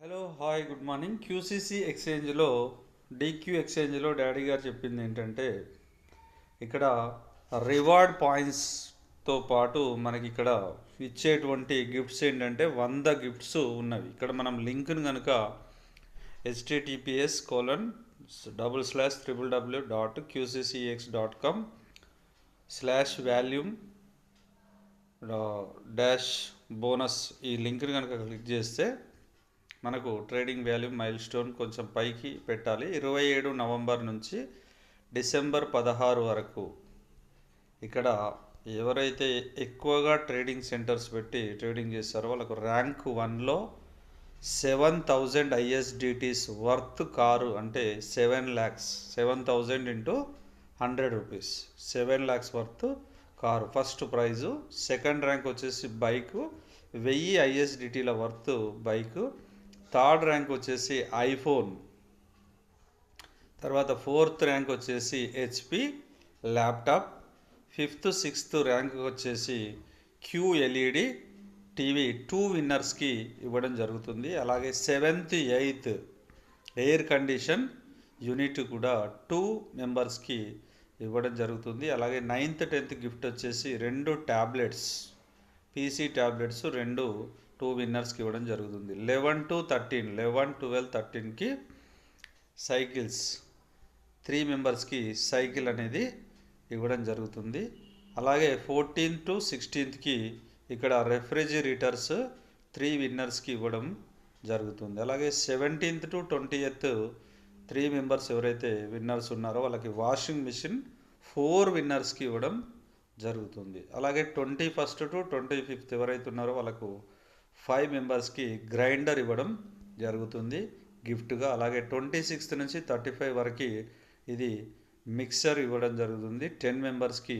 Hello hi good morning QCC ఎక్స్చేంజ్లో DQ ఎక్స్చేంజ్లో daddy గారు చెప్పింది ఏంటంటే ఇక్కడ రివార్డ్ పాయింట్స్తో పాటు మనకి ఇక్కడ ఇచ్చేటువంటి గిఫ్ట్స్ ఏంటంటే వంద గిఫ్ట్స్ ఉన్నవి. ఇక్కడ మనం లింక్ను కనుక HTTPS colon double slash triple W dot QCCX dot com slash volume dash bonus ఈ లింక్ని కనుక క్లిక్ చేస్తే మనకు ట్రేడింగ్ వాల్యూ మైల్ స్టోన్ కొంచెం పైకి పెట్టాలి. ఇరవై ఏడు నవంబర్ నుంచి డిసెంబర్ పదహారు వరకు ఇక్కడ ఎవరైతే ఎక్కువగా ట్రేడింగ్ సెంటర్స్ పెట్టి ట్రేడింగ్ చేస్తారో వాళ్ళకు ర్యాంక్ వన్లో seven thousand ISDTs worth car అంటే seven lakhs seven thousand into hundred rupees seven lakhs worth car. First prize second rank వచ్చేసి బైకు వెయ్యి ఐఎస్డిటీల వర్త్ బైకు. థర్డ్ ర్యాంక్ వచ్చేసి ఐఫోన్. తర్వాత ఫోర్త్ ర్యాంక్ వచ్చేసి HP laptop. Fifth sixth rank వచ్చేసి QLED TV two విన్నర్స్కి ఇవ్వడం జరుగుతుంది. అలాగే seventh eighth air condition unit కూడా టూ మెంబర్స్కి ఇవ్వడం జరుగుతుంది. అలాగే నైన్త్ టెన్త్ గిఫ్ట్ వచ్చేసి రెండు ట్యాబ్లెట్స్ పీసీ ట్యాబ్లెట్స్ రెండు టూ విన్నర్స్కి ఇవ్వడం జరుగుతుంది. Eleven to thirteen eleven twelve థర్టీన్కి cycles three మెంబర్స్కి సైకిల్ అనేది ఇవ్వడం జరుగుతుంది. అలాగే ఫోర్టీన్త్ టు సిక్స్టీన్త్కి ఇక్కడ రెఫ్రిజిరేటర్స్ త్రీ విన్నర్స్కి ఇవ్వడం జరుగుతుంది. అలాగే seventeenth to twenty eighth three members ఎవరైతే విన్నర్స్ ఉన్నారో వాళ్ళకి వాషింగ్ మిషన్ ఫోర్ విన్నర్స్కి ఇవ్వడం జరుగుతుంది. అలాగే twenty first to twenty fifth ఎవరైతే ఉన్నారో వాళ్ళకు ఫైవ్ మెంబర్స్కి గ్రైండర్ ఇవ్వడం జరుగుతుంది. గిఫ్ట్గా అలాగే ట్వంటీ సిక్స్త్ నుంచి థర్టీ ఫైవ్ వరకు ఇది మిక్సర్ ఇవ్వడం జరుగుతుంది. టెన్ మెంబర్స్కి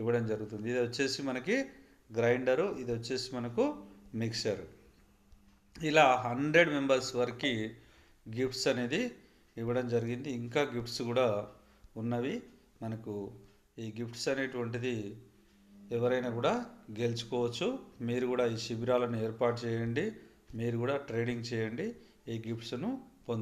ఇవ్వడం జరుగుతుంది. ఇది వచ్చేసి మనకి గ్రైండరు ఇది వచ్చేసి మనకు మిక్సర్. ఇలా హండ్రెడ్ మెంబర్స్ వరకు గిఫ్ట్స్ అనేది ఇవ్వడం జరిగింది. ఇంకా గిఫ్ట్స్ కూడా ఉన్నవి. మనకు ఈ గిఫ్ట్స్ అనేటువంటిది ఎవరైనా కూడా గెలుచుకోవచ్చు. మీరు కూడా ఈ శిబిరాలను ఏర్పాటు చేయండి. మీరు కూడా ట్రేడింగ్ చేయండి. ఈ గిఫ్ట్స్ను